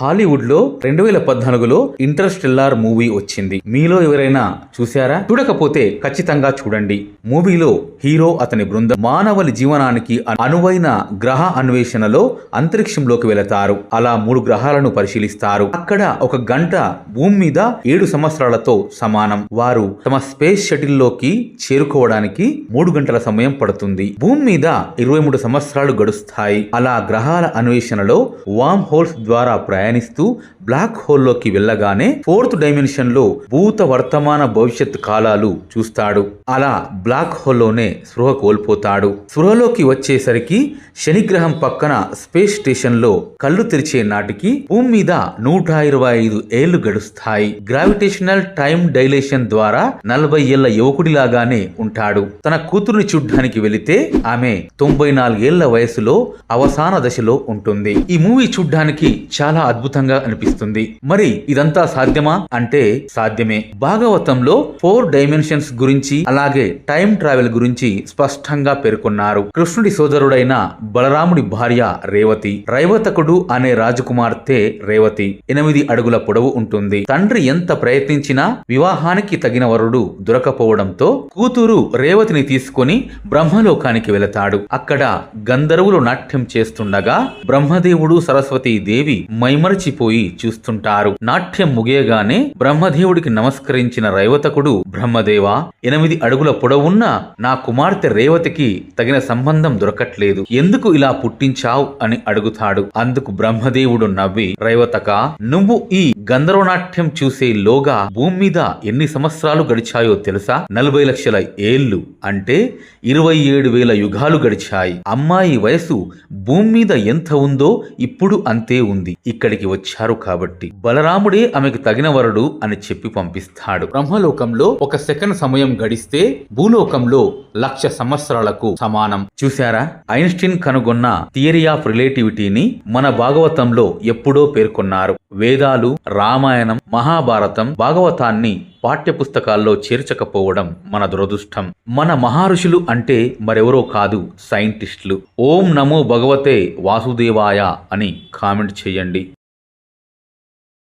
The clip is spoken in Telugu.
హాలీవుడ్లో రెండు వేల పద్నాలుగులో ఇంటర్స్టెల్లార్ మూవీ వచ్చింది. మీలో ఎవరైనా చూశారా? చూడకపోతే ఖచ్చితంగా చూడండి. మూవీలో హీరో అతని బృందం మానవుని జీవనానికి అనువైన గ్రహ అన్వేషణలో అంతరిక్షంలోకి వెళతారు. అలా మూడు గ్రహాలను పరిశీలిస్తారు. అక్కడ ఒక గంట భూమి మీద ఏడు సంవత్సరాలతో సమానం. వారు తమ స్పేస్ షటిల్లోకి చేరుకోవడానికి మూడు గంటల సమయం పడుతుంది. భూమి మీద ఇరవై మూడు సంవత్సరాలు గడుస్తాయి. అలా గ్రహాల అన్వేషణలో వామ్ హోల్స్ ద్వారా ప్రయాణిస్తూ బ్లాక్ హోల్లోకి వెళ్ళగానే ఫోర్త్ డైమెన్షన్లో భూత వర్తమాన భవిష్యత్ కాలాలు చూస్తాడు. అలా బ్లాక్ హోల్లోనే స్పృహ కోల్పోతాడు. స్పృహలోకి వచ్చేసరికి శనిగ్రహం పక్కన స్పేస్ స్టేషన్లో కళ్ళు తెరిచే నాటికి భూమి మీద నూట ఇరవై ఐదు ఏళ్ళు గడుస్తాయి. గ్రావిటేషనల్ టైం డైలేషన్ ద్వారా నలభై ఏళ్ళ యువకుడిలాగానే ఉంటాడు. తన కూతురుని చూడ్డానికి వెళితే ఆమె తొంభై నాలుగేళ్ళ వయసులో అవసాన దశలో ఉంటుంది. ఈ మూవీ చూడ్డానికి చాలా అద్భుతంగా అనిపిస్తుంది. మరి ఇదంతా సాధ్యమా? అంటే సాధ్యమే. భాగవతంలో ఫోర్ డైమెన్షన్స్ గురించి అలాగే టైం ట్రావెల్ గురించి స్పష్టంగా పేర్కొన్నారు. కృష్ణుడి సోదరుడైన బలరాముడి భార్య రేవతి రైవతకుడు అనే రాజకుమార్తె రేవతి. ఎనిమిది అడుగుల పొడవు ఉంటుంది. తండ్రి ఎంత ప్రయత్నించినా వివాహానికి తగిన వరుడు దొరకపోవడంతో కూతురు రేవతిని తీసుకొని బ్రహ్మలోకానికి వెళతాడు. అక్కడ గంధర్వులు నాట్యం చేస్తుండగా బ్రహ్మదేవుడు సరస్వతి దేవి మైమ మైమరచిపోయి చూస్తుంటారు. నాట్యం ముగియగానే బ్రహ్మదేవుడికి నమస్కరించిన రైవతకుడు బ్రహ్మదేవ ఎనిమిది అడుగుల పొడవున్న నా కుమార్తె రేవతికి తగిన సంబంధం దొరకట్లేదు. ఎందుకు ఇలా పుట్టించావు? అని అడుగుతాడు. అందుకు బ్రహ్మదేవుడు నవ్వి రైవతక నువ్వు ఈ గంధర్వనాట్యం చూసే లోగా భూమి మీద ఎన్ని సంవత్సరాలు గడిచాయో తెలుసా? నలభై లక్షల ఏళ్ళు అంటే ఇరవై ఏడు వేల యుగాలు గడిచాయి. అమ్మాయి వయసు భూమి మీద ఎంత ఉందో ఇప్పుడు అంతే ఉంది. ఇక్కడికి వచ్చారు కాబట్టి బలరాముడే ఆమెకు తగిన వరుడు అని చెప్పి పంపిస్తాడు. బ్రహ్మలోకంలో ఒక సెకండ్ సమయం గడిస్తే భూలోకంలో లక్ష సంవత్సరాలకు సమానం. చూశారా? ఐన్స్టీన్ కనుగొన్న థియరీ ఆఫ్ రిలేటివిటీని మన భాగవతంలో ఎప్పుడో పేర్కొన్నారు. వేదాలు రామాయణం మహాభారతం భాగవతాన్ని పాఠ్యపుస్తకాల్లో చేర్చకపోవడం మన దురదృష్టం. మన మహర్షులు అంటే మరెవరో కాదు సైంటిస్టులు. ఓం నమో భగవతే వాసుదేవాయ అని కామెంట్ చేయండి.